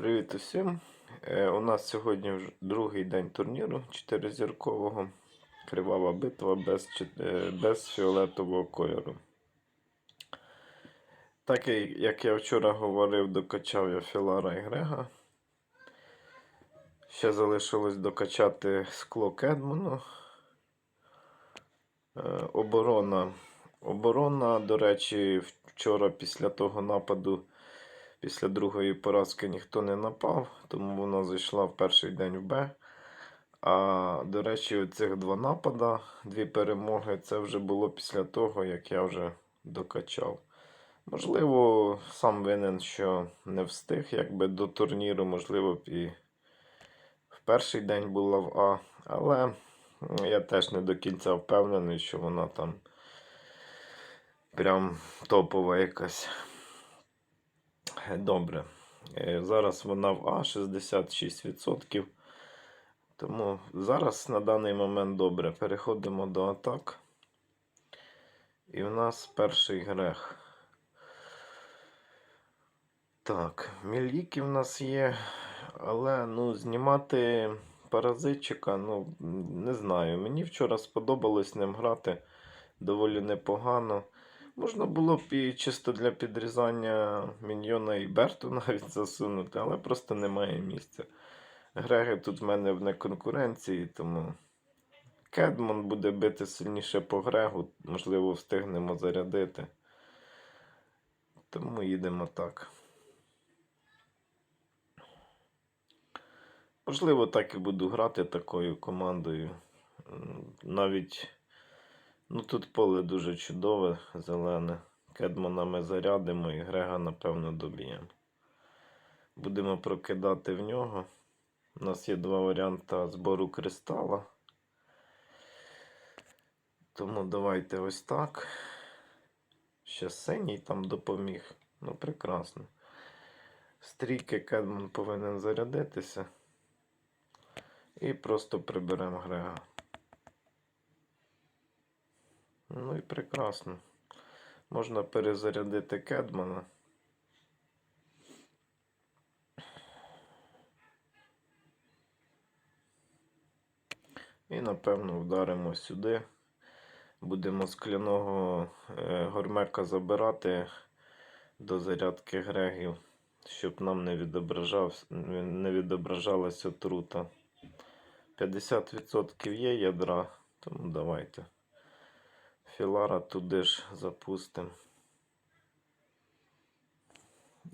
Привіт усім. Е, у нас сьогодні вже другий день турніру чотиризіркового. Кривава битва без, е, без фіолетового кольору. Так як я вчора говорив, докачав я Філара і Грега. Ще залишилось докачати скло Кедману. Е, Оборона. Оборона, до речі, вчора після того нападу, після другої поразки ніхто не напав, тому вона зайшла в перший день в Б. А до речі, цих два напада, дві перемоги, це вже було після того, як я вже докачав. Можливо, сам винен, що не встиг, якби до турніру, можливо, б і в перший день була в А, але я теж не до кінця впевнений, що вона там прям топова якась. Добре. Е, Зараз вона в А 66%. Тому зараз на даний момент добре. Переходимо до атак. І в нас перший грех. Так, міліки в нас є, але ну, знімати паразитчика, ну, не знаю. Мені вчора сподобалось ним грати доволі непогано. Можна було б і чисто для підрізання міньйона і Берту навіть засунути, але просто немає місця. Греги тут в мене в неконкуренції, тому Кедмон буде бити сильніше по Грегу, можливо, встигнемо зарядити. Тому їдемо так. Можливо, так і буду грати такою командою. Навіть ну, тут поле дуже чудове, зелене. Кедмана ми зарядимо і Грега, напевно, доб'ємо. Будемо прокидати в нього. У нас є два варіанти збору кристала. Тому давайте ось так. Ще синій там допоміг. Ну, прекрасно. Стрійки Кедман повинен зарядитися. І просто приберемо Грега. Ну і прекрасно. Можна перезарядити Кедмана. І напевно вдаримо сюди. Будемо скляного е, гормека забирати до зарядки Грегів, щоб нам не, відображав, не відображалась отрута. 50% є ядра, тому давайте. Філара туди ж запустимо.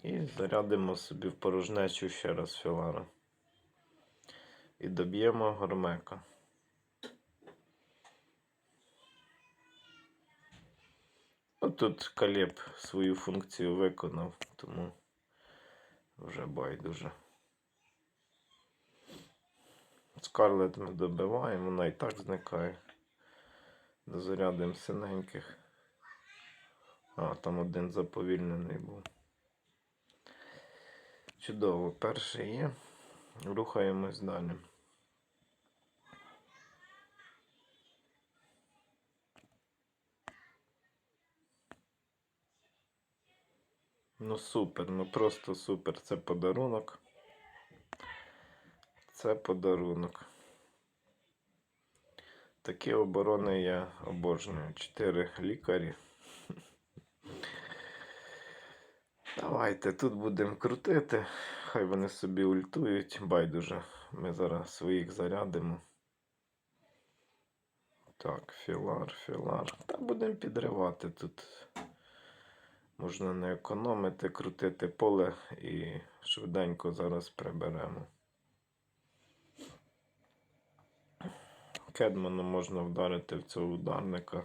І зарядимо собі в порожнечу ще раз Філара. І доб'ємо гормека. Ну, тут Калєб свою функцію виконав, тому вже байдуже. Скарлет ми добиваємо, вона і так зникає. Дозарядимо синеньких. А, там один заповільнений був. Чудово, перший є. Рухаємось далі. Ну супер, ну просто супер. Це подарунок. Це подарунок. Такі оборони я обожнюю. Чотири лікарі. Давайте тут будемо крутити. Хай вони собі ультують. Байдуже. Ми зараз своїх зарядимо. Так, філар, філар. Та будемо підривати тут. Можна не економити, крутити поле і швиденько зараз приберемо. Кедманом можна вдарити в цього ударника.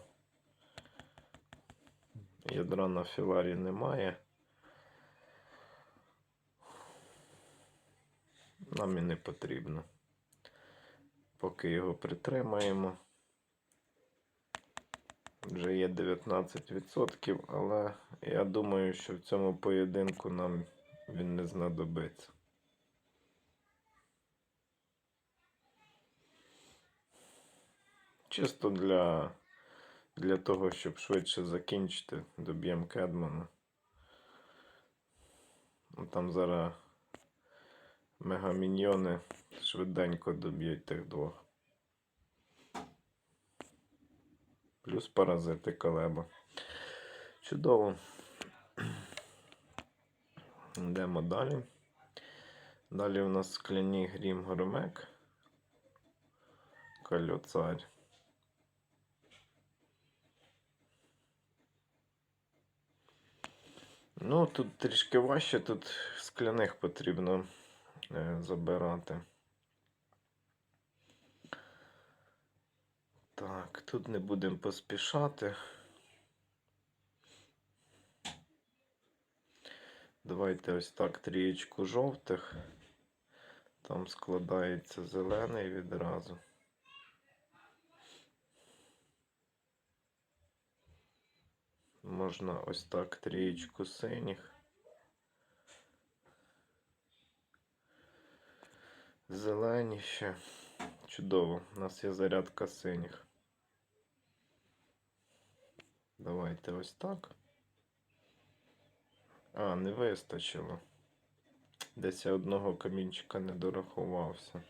Ядра на філарі немає. Нам і не потрібно. Поки його притримаємо. Вже є 19%, але я думаю, що в цьому поєдинку нам він не знадобиться. Чисто для, для того, щоб швидше закінчити, доб'ємо Кедмана. Ну, Там зараз мегаміньйони швиденько доб'ють тих двох. Плюс паразити колеба. Чудово. Йдемо далі. Далі у нас скляні грім громек. Кальоцарь. Ну, тут трішки важче, тут скляних потрібно е, забирати. Так, тут не будемо поспішати. Давайте ось так трієчку жовтих. Там складається зелений відразу. Можна ось так трієчку синіх. Зелені ще. Чудово. У нас є зарядка синіх. Давайте ось так. А, не вистачило. Десь я одного камінчика не дорахувався.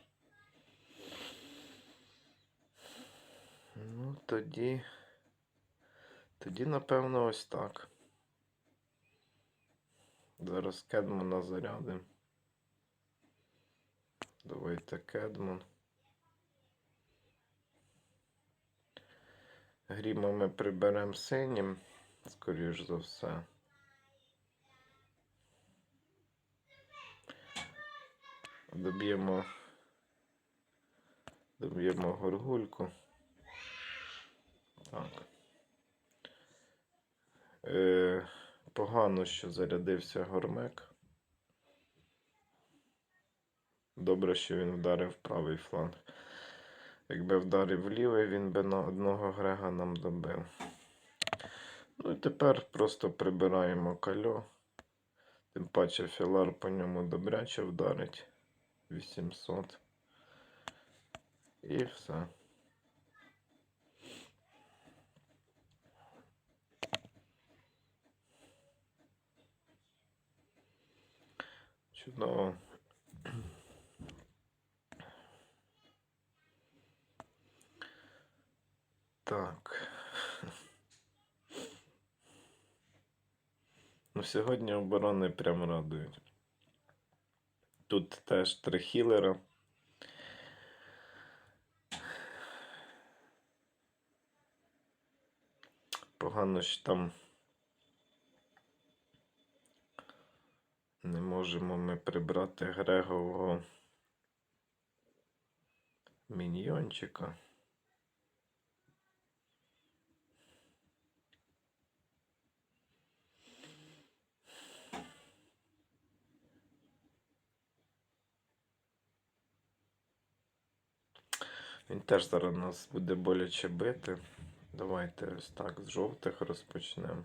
Ну, тоді. Тоді, напевно, ось так. Зараз кедмона зарядимо. Давайте кедмон. Гріма ми приберемо синім, скоріш за все. Доб'ємо. Доб'ємо горгульку. Так. Е, погано, що зарядився гормек. Добре, що він вдарив правий фланг. Якби вдарив лівий, він би на одного Грега нам добив. Ну і тепер просто прибираємо кальо. Тим паче філар по ньому добряче вдарить. 800. І все. Чудово. Так. Ну, сьогодні оборони прям радують. Тут теж три хілера. Погано, що там не можемо ми прибрати Грегового міньйончика. Він теж зараз нас буде боляче бити. Давайте ось так з жовтих розпочнемо.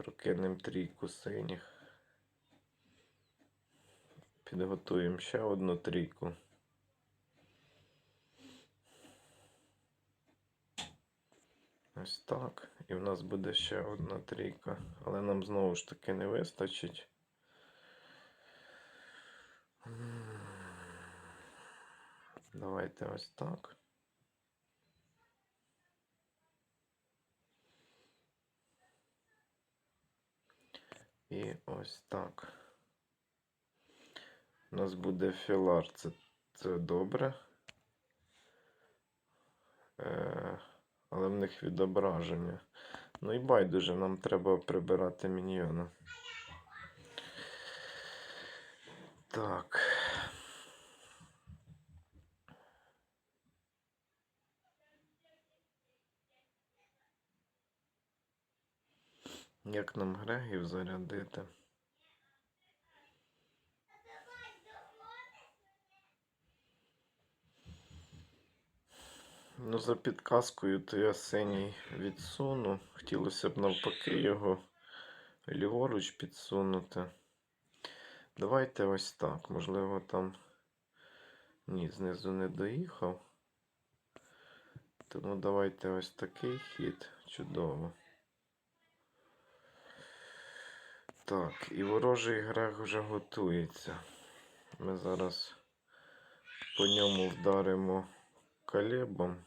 Прокинемо трійку синіх. Підготуємо ще одну трійку. Ось так. І в нас буде ще одна трійка. Але нам знову ж таки не вистачить. Давайте ось так. І ось так. У нас буде філар, це, це добре. Е, але в них відображення. Ну і байдуже, нам треба прибирати міньйона. Так. Як нам Грегів зарядити? Ну, за підказкою, то я синій відсуну. Хотілося б навпаки його ліворуч підсунути. Давайте ось так. Можливо, там ні, знизу не доїхав. Тому давайте ось такий хід. Чудово. Так, і ворожий грех вже готується. Ми зараз по ньому вдаримо калібом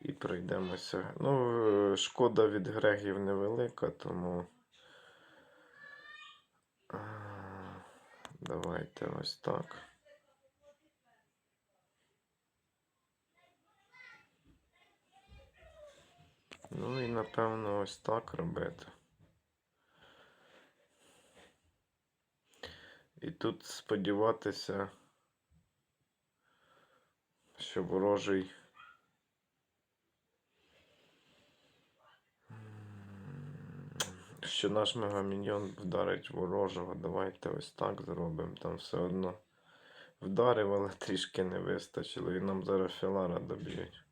і пройдемося. Ну, е, шкода від грегів невелика, тому. Давайте ось так. Ну і напевно ось так робити. І тут сподіватися, що ворожий. Що наш мегаміньйон вдарить ворожого. Давайте ось так зробимо. Там все одно вдарив, але трішки не вистачило. І нам зараз Філара доб'ють.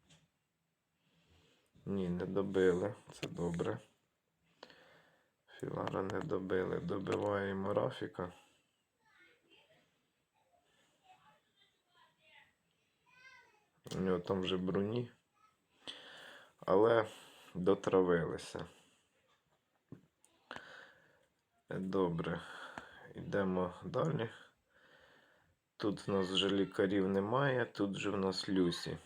Ні, не добили. Це добре. Філара не добили. Добиваємо Рафіка. У нього там вже броні. Але дотравилися. Добре. Йдемо далі. Тут в нас вже лікарів немає, тут же в нас Люсі.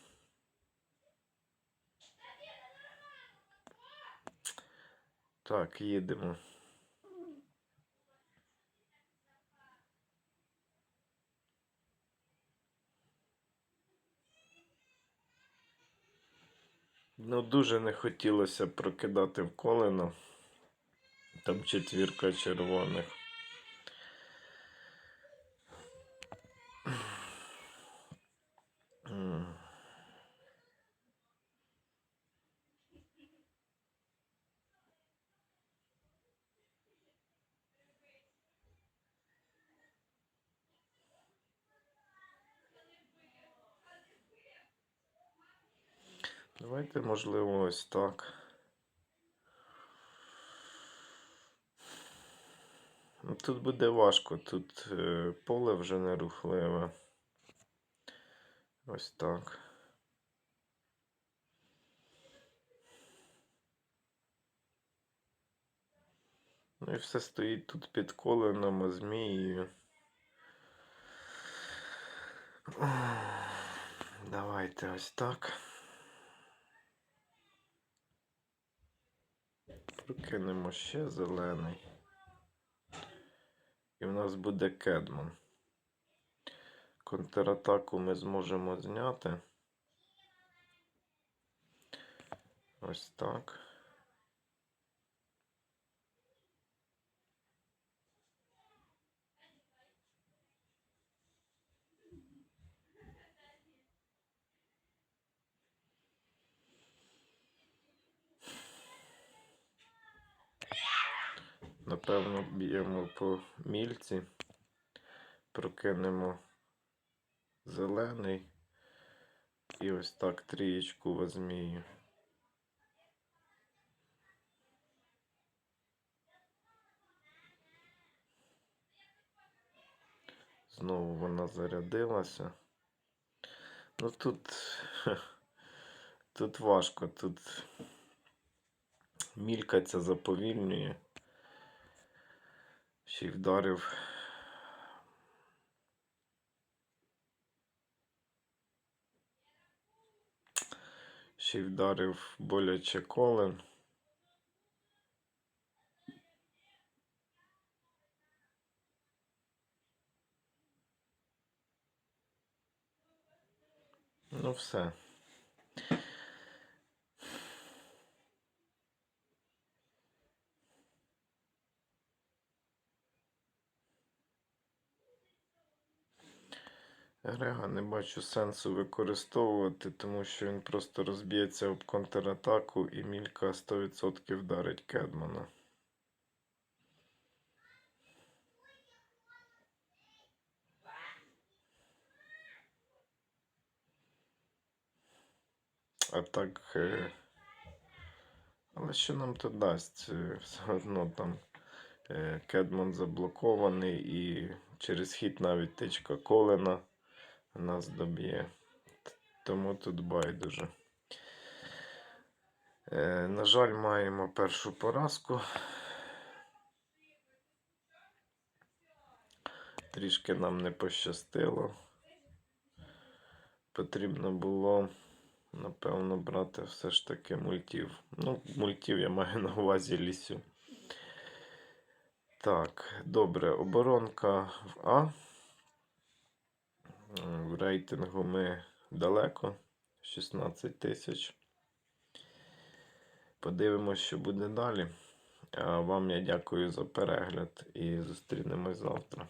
Так, їдемо. Ну, дуже не хотілося прокидати в колено. Там четвірка червоних. Давайте, можливо, ось так. Ну, Тут буде важко, тут е, поле вже не рухливе. Ось так. Ну і все стоїть тут під коленом, змією. Давайте ось так. Прокинемо ще зелений. І в нас буде кедман. Контратаку ми зможемо зняти. Ось так. Напевно, б'ємо по мільці, прокинемо зелений і ось так трієчку возьмію. Знову вона зарядилася. Ну тут, тут важко, тут мілька ця заповільнює. Ще вдарив. Ще й вдарив боляче колен. Ну все. Грега не бачу сенсу використовувати, тому що він просто розб'ється об контратаку і мілька 100% вдарить Кедмана. А так. е, Але що нам то дасть? Е, Все одно там е, Кедман заблокований і через хід навіть тичка колена нас доб'є. Тому тут байдуже. Е, на жаль, маємо першу поразку. Трішки нам не пощастило. Потрібно було, напевно, брати все ж таки мультів. Ну, мультів я маю на увазі лісю. Так, добре, оборонка в А. В рейтингу ми далеко. 16 тисяч. Подивимось, що буде далі. А вам я дякую за перегляд і зустрінемось завтра.